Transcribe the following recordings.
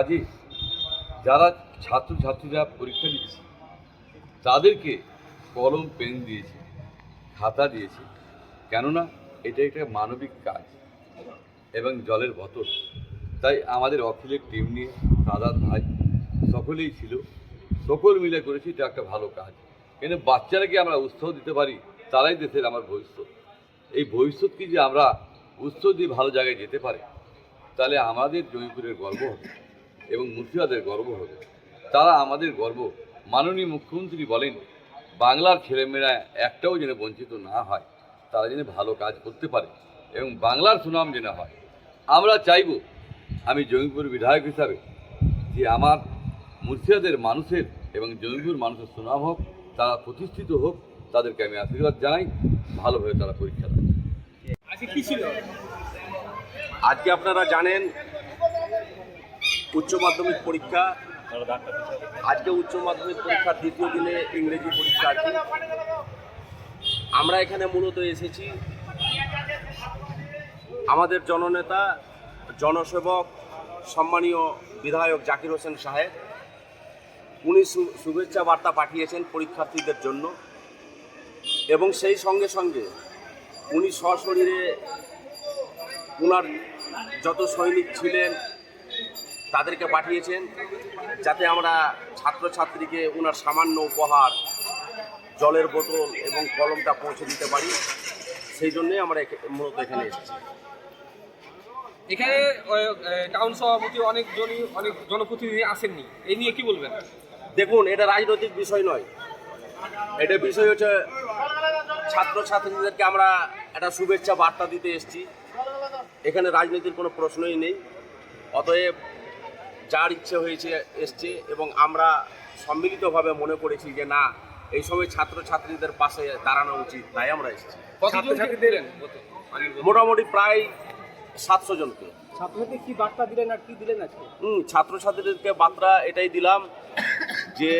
কাজে যারা ছাত্রছাত্রীরা পরীক্ষা দিয়েছে, তাদেরকে কলম, পেন দিয়েছে, খাতা দিয়েছে, কেননা এটা একটা মানবিক কাজ এবং জলের বোতল। তাই আমাদের অখিলের টিম নিয়ে, দাদা, ভাই সকলেই ছিল, সকল মিলে করেছি, এটা একটা ভালো কাজ। কিন্তু বাচ্চারাকে আমরা উৎসাহ দিতে পারি? তারাই দেশের আমার ভবিষ্যৎ। এই ভবিষ্যৎকে যে আমরা উৎসাহ দিয়ে ভালো জায়গায় যেতে পারি? তাহলে আমাদের জয়পুরের গর্ব হবে। এবং মুর্শিদাদের গর্ব হবে। তারা আমাদের গর্ব। মাননীয় মুখ্যমন্ত্রী বলেন বাংলার ছেলেমেয়েরা একটাও যেন বঞ্চিত না হয় তারা যেন ভালো কাজ করতে পারে এবং বাংলার সুনাম যেন হয়। আমরা চাইব আমি জমিপুর বিধায়ক হিসাবে যে আমার মুর্শিদাদের মানুষের এবং জমিপুর মানুষের সুনাম হোক তারা প্রতিষ্ঠিত হোক তাদেরকে আমি আশীর্বাদ জানাই ভালোভাবে তারা পরীক্ষা দেয়। আজকে আজকে আপনারা জানেন উচ্চ মাধ্যমিক পরীক্ষা। আজকে উচ্চ মাধ্যমিক পরীক্ষার দ্বিতীয় দিনে ইংরেজি পরীক্ষা কি। আমরা এখানে মূলত এসেছি আমাদের জননেতা, জনসেবক, সম্মানীয় বিধায়ক জাকির হোসেন সাহেব। উনি শুভেচ্ছা বার্তা পাঠিয়েছেন পরীক্ষার্থীদের জন্য। এবং সেই সঙ্গে সঙ্গে উনি সশরীরে ওনার যত সৈনিক ছিলেন তাদেরকে পাঠিয়েছেন যাতে আমরা ছাত্রছাত্রীকে ওনার সামান্য উপহার জলের বোতল এবং কলমটা পৌঁছে দিতে পারি। সেই জন্যই আমরা মূলত এখানে এসেছি। এখানে টাউন সভাপতি অনেকজনই অনেক জনপ্রতিনিধি আসেননি। এই নিয়ে কি বলবেন? দেখুন এটা রাজনৈতিক বিষয় নয়। এটা বিষয় হচ্ছে ছাত্রছাত্রীদেরকে আমরা একটা শুভেচ্ছা বার্তা দিতে এসেছি। এখানে রাজনীতির কোনো প্রশ্নই নেই। অতএব যার ইচ্ছে হয়েছে এসছে এবং আমরা সম্মিলিতভাবে মনে করেছি যে না এই সময় ছাত্রছাত্রীদের পাশে দাঁড়ানো উচিত তাই আমরা এসেছি। মোটামুটি প্রায় সাতশো জনকে। ছাত্রদের কি বার্তা দিলেন আর কি দিলেন আজকে? হুম ছাত্রছাত্রীদেরকে বার্তা এটাই দিলাম যে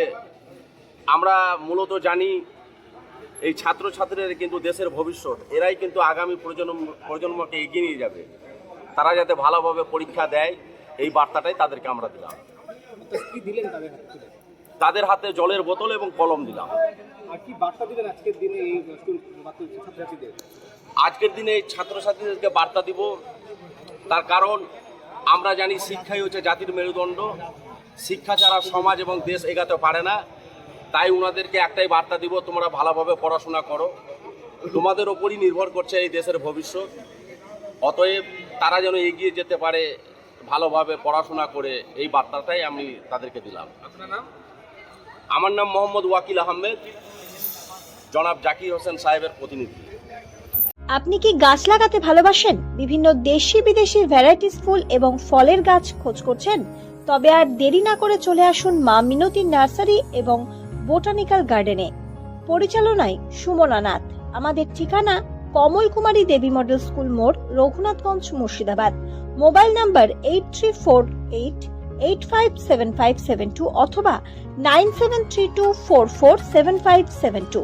আমরা মূলত জানি এই ছাত্রছাত্রীরা কিন্তু দেশের ভবিষ্যৎ এরাই কিন্তু আগামী প্রজন্ম প্রজন্মকে এগিয়ে নিয়ে যাবে। তারা যাতে ভালোভাবে পরীক্ষা দেয় এই বার্তাটাই তাদেরকে আমরা দিলাম। তাদের হাতে? জলের বোতল এবং কলম দিলাম। আজকের দিনে এই ছাত্রছাত্রীদেরকে বার্তা দিব। তার কারণ আমরা জানি শিক্ষাই হচ্ছে জাতির মেরুদণ্ড। শিক্ষা ছাড়া সমাজ এবং দেশ এগাতে পারে না। তাই ওনাদেরকে একটাই বার্তা দিব তোমরা ভালোভাবে পড়াশোনা করো। তোমাদের ওপরই নির্ভর করছে এই দেশের ভবিষ্যৎ। অতএব তারা যেন এগিয়ে যেতে পারে ভালোভাবে পড়াশোনা করে এই বার্তাটাই আমি তাদেরকে দিলাম। আমার নাম মোহাম্মদ ওয়াকিল আহমেদ জনাব জাকির হোসেন সাহেবের প্রতিনিধি। আপনি কি গাছ লাগাতে ভালোবাসেন? বিভিন্ন দেশি বিদেশি ভ্যারাইটিস ফুল এবং ফলের গাছ খোঁজ করছেন? তবে আর দেরি না করে চলে আসুন মা মিনতি নার্সারি এবং বোটানিক্যাল গার্ডেনে। পরিচালনায় সুমনা নাথ। আমাদের ঠিকানা কমল কুমারী দেবী মডেল স্কুল মোড় Raghunathganj Murshidabad. mobile number eight three four eight eight five seven five seven two অথবা nine seven three two four four seven five seven two